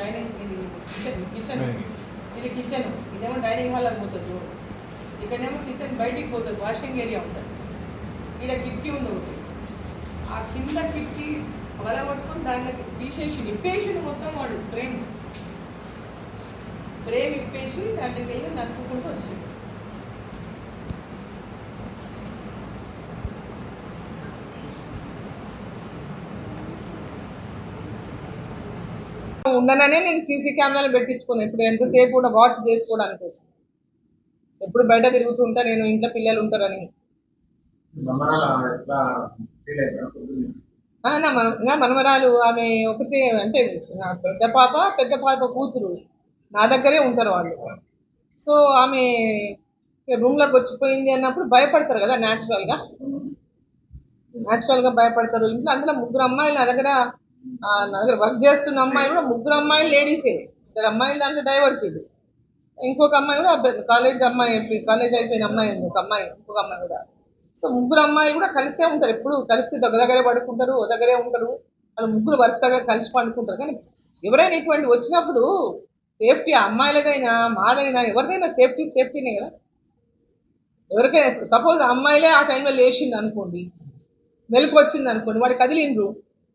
Dining ఇది kitchen. Kitchen ఇది ఇదేమో డైనింగ్ హాల్ పోతుంది. ఇక్కడేమో కిచెన్ బయటికి పోతుంది. వాషింగ్ ఏరియా ఉంటుంది. ఇక్కడ కిటికీ ఉంది ఒకటి. ఆ కింద కిటికీ వల పట్టుకొని దాంట్లో తీసేసి ఇప్పేసి మొత్తం వాడు ఫ్రేమ్. ఫ్రేమ్ ఇప్పేసి దాంట్లోకి వెళ్ళి నడుపుకుంటూ వచ్చింది ఉండననే నేను సీసీ కెమెరాలు పెట్టించుకున్నాను ఇప్పుడు ఎంతసేపు కూడా వాచ్ చేసుకోవడానికి కోసం. ఎప్పుడు బయట తిరుగుతుంటా నేను ఇంట్లో పిల్లలు ఉంటారని. మమ్మల్ని ఎట్లా ఫీల్ అవుతారు పొద్దున్నే? ఆ, నా మన నా మనవరాలు ఆమె ఒకటే అంటే నా పెద్ద పాప పెద్ద పాప కూతురు. నా దగ్గరే ఉంటారు వాళ్ళు. సో ఆమె రూమ్లోకి వచ్చిపోయింది అన్నప్పుడు భయపడతారు కదా న్యాచురల్గా న్యాచురల్గా భయపడతారు. ఇంట్లో అందులో ముగ్గురు అమ్మాయిలు నా దగ్గర నా దగ్గర వర్క్ చేస్తున్న అమ్మాయి కూడా ముగ్గురు అమ్మాయిలు లేడీసే ఇద్దరు అమ్మాయిలు దాంట్లో డైవర్స్ ఇది ఇంకొక అమ్మాయి కూడా కాలేజ్ అమ్మాయి కాలేజ్ అయిపోయిన అమ్మాయి ఒక అమ్మాయి ఇంకొక అమ్మాయి కూడా. సో ముగ్గురు అమ్మాయిలు కూడా కలిసే ఉంటారు. ఎప్పుడు కలిసి దగ్గర దగ్గరే పడుకుంటారు దగ్గరే ఉంటారు. వాళ్ళు ముగ్గురు వరుసగా కలిసి పండుకుంటారు. కానీ ఎవరైనా ఇటువంటి వచ్చినప్పుడు సేఫ్టీ అమ్మాయిలదైనా మాదైనా ఎవరిదైనా సేఫ్టీ సేఫ్టీనే కదా. ఎవరికైనా సపోజ్ అమ్మాయిలే ఆ టైంలో లేచింది అనుకోండి మెలకు వచ్చింది అనుకోండి వాడు కదిలిండ్రు.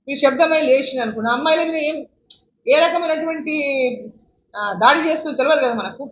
మీ శబ్దమై లేచింది అనుకోండి అమ్మాయిల మీద ఏం ఏ రకమైనటువంటి దాడి చేస్తుందో తెలియదు కదా మనకు.